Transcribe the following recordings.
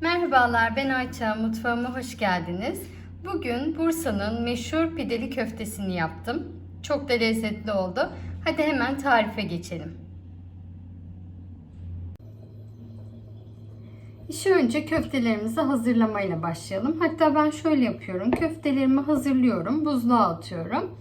Merhabalar ben Ayça, mutfağıma hoş geldiniz. Bugün Bursa'nın meşhur pideli köftesini yaptım. Çok da lezzetli oldu. Hadi hemen tarife geçelim. İşe önce köftelerimizi hazırlamayla başlayalım. Hatta ben şöyle yapıyorum. Köftelerimi hazırlıyorum, buzluğa atıyorum.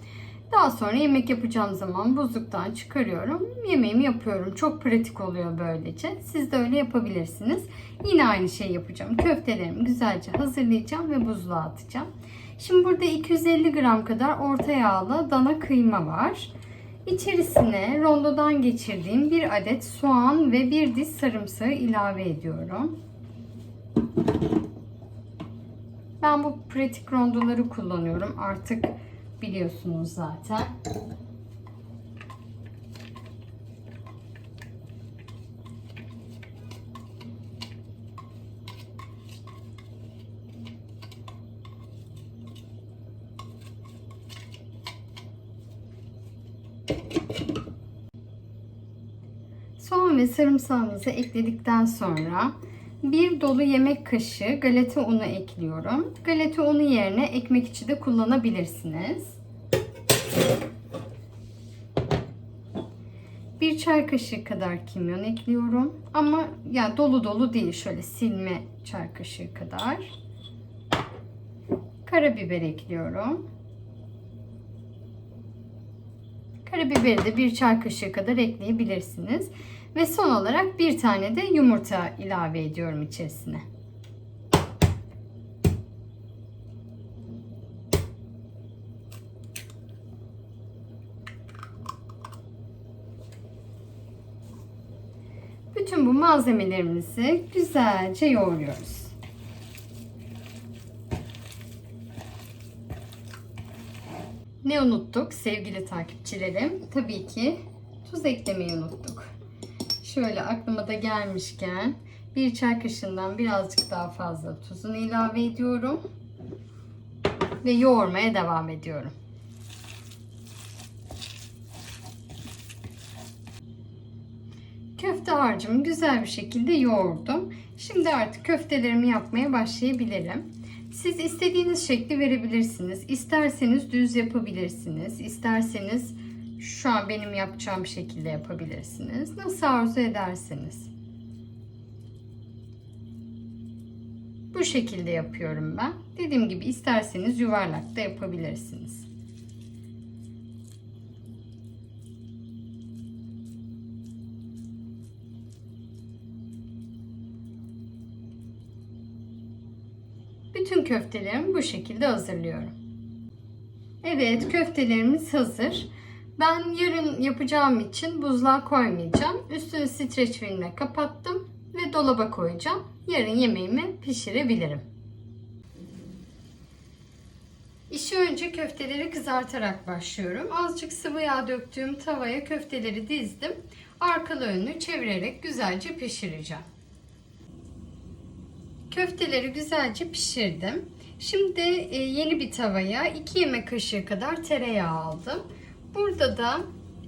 Daha sonra yemek yapacağım zaman buzluktan çıkarıyorum. Yemeğimi yapıyorum. Çok pratik oluyor böylece. Siz de öyle yapabilirsiniz. Yine aynı şeyi yapacağım. Köftelerimi güzelce hazırlayacağım ve buzluğa atacağım. Şimdi burada 250 gram kadar orta yağlı dana kıyma var. İçerisine rondodan geçirdiğim bir adet soğan ve bir diş sarımsağı ilave ediyorum. Ben bu pratik rondoları kullanıyorum. Artık biliyorsunuz zaten. Soğan ve sarımsağımızı ekledikten sonra bir dolu yemek kaşığı galeta unu ekliyorum. Galeta unu yerine ekmek içi de kullanabilirsiniz. Bir çay kaşığı kadar kimyon ekliyorum. Ama ya dolu dolu değil şöyle silme çay kaşığı kadar. Karabiber ekliyorum. Karabiberi de bir çay kaşığı kadar ekleyebilirsiniz. Ve son olarak bir tane de yumurta ilave ediyorum içerisine. Bütün bu malzemelerimizi güzelce yoğuruyoruz. Ne unuttuk sevgili takipçilerim? Tabii ki tuz eklemeyi unuttuk. Şöyle aklıma da gelmişken bir çay kaşığından birazcık daha fazla tuzunu ilave ediyorum. Ve yoğurmaya devam ediyorum. Köfte harcımı güzel bir şekilde yoğurdum. Şimdi artık köftelerimi yapmaya başlayabilirim. Siz istediğiniz şekli verebilirsiniz. İsterseniz düz yapabilirsiniz. İsterseniz şu an benim yapacağım şekilde yapabilirsiniz. Nasıl arzu ederseniz. Bu şekilde yapıyorum ben. Dediğim gibi isterseniz yuvarlak da yapabilirsiniz. Bütün köftelerimi bu şekilde hazırlıyorum. Evet köftelerimiz hazır. Ben yarın yapacağım için buzluğa koymayacağım. Üstünü streç filmle kapattım ve dolaba koyacağım. Yarın yemeğimi pişirebilirim. İşi önce köfteleri kızartarak başlıyorum. Azıcık sıvı yağ döktüğüm tavaya köfteleri dizdim. Arkalı önlü çevirerek güzelce pişireceğim. Köfteleri güzelce pişirdim. Şimdi e, yeni bir tavaya 2 yemek kaşığı kadar tereyağı aldım. Burada da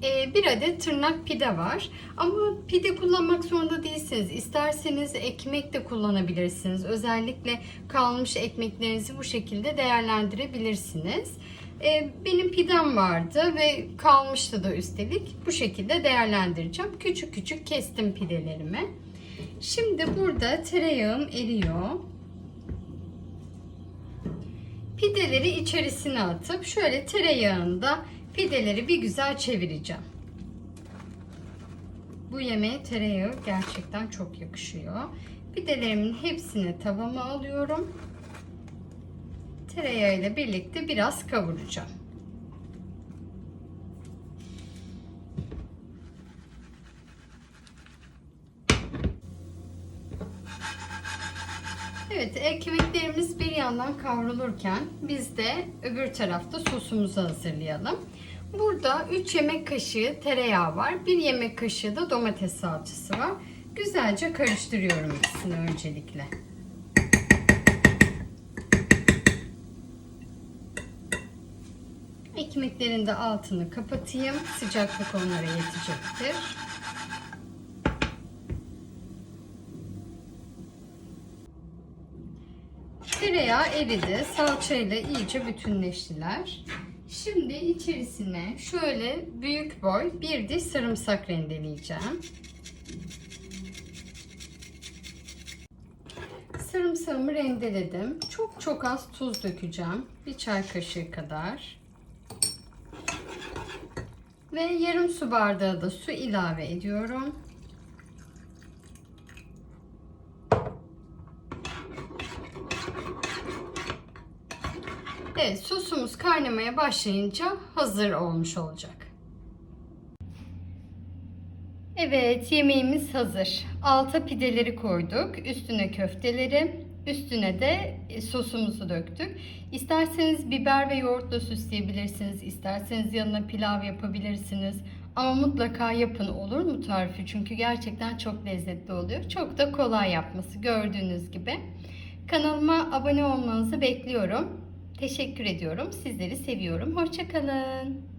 e, bir adet tırnak pide var. Ama pide kullanmak zorunda değilsiniz. İsterseniz ekmek de kullanabilirsiniz. Özellikle kalmış ekmeklerinizi bu şekilde değerlendirebilirsiniz. E, benim pidem vardı ve kalmıştı da üstelik. Bu şekilde değerlendireceğim. Küçük küçük kestim pidelerimi. Şimdi burada tereyağım eriyor. Pideleri içerisine atıp şöyle tereyağında pideleri bir güzel çevireceğim. Bu yemeğe tereyağı gerçekten çok yakışıyor. Pidelerimin hepsini tavama alıyorum. Tereyağı ile birlikte biraz kavuracağım. Evet ekmeklerimiz bir yandan kavrulurken biz de öbür tarafta sosumuzu hazırlayalım. Burada 3 yemek kaşığı tereyağı var. 1 yemek kaşığı da domates salçası var. Güzelce karıştırıyorum ikisini öncelikle. Ekmeklerin de altını kapatayım. Sıcaklık onlara yetecektir. Tereyağı eridi. Salçayla iyice bütünleştiler. Şimdi içerisine şöyle büyük boy bir diş sarımsak rendeleyeceğim. Sarımsağımı rendeledim. Çok çok az tuz dökeceğim. Bir çay kaşığı kadar. Ve yarım su bardağı da su ilave ediyorum. Evet, sosumuz kaynamaya başlayınca hazır olmuş olacak. Evet, yemeğimiz hazır. Alta pideleri koyduk, üstüne köfteleri, üstüne de e, sosumuzu döktük. İsterseniz biber ve yoğurtla süsleyebilirsiniz, isterseniz yanına pilav yapabilirsiniz. Ama mutlaka yapın olur mu tarifi? Çünkü gerçekten çok lezzetli oluyor. Çok da kolay yapması gördüğünüz gibi. Kanalıma abone olmanızı bekliyorum. Teşekkür ediyorum. Sizleri seviyorum. Hoşçakalın.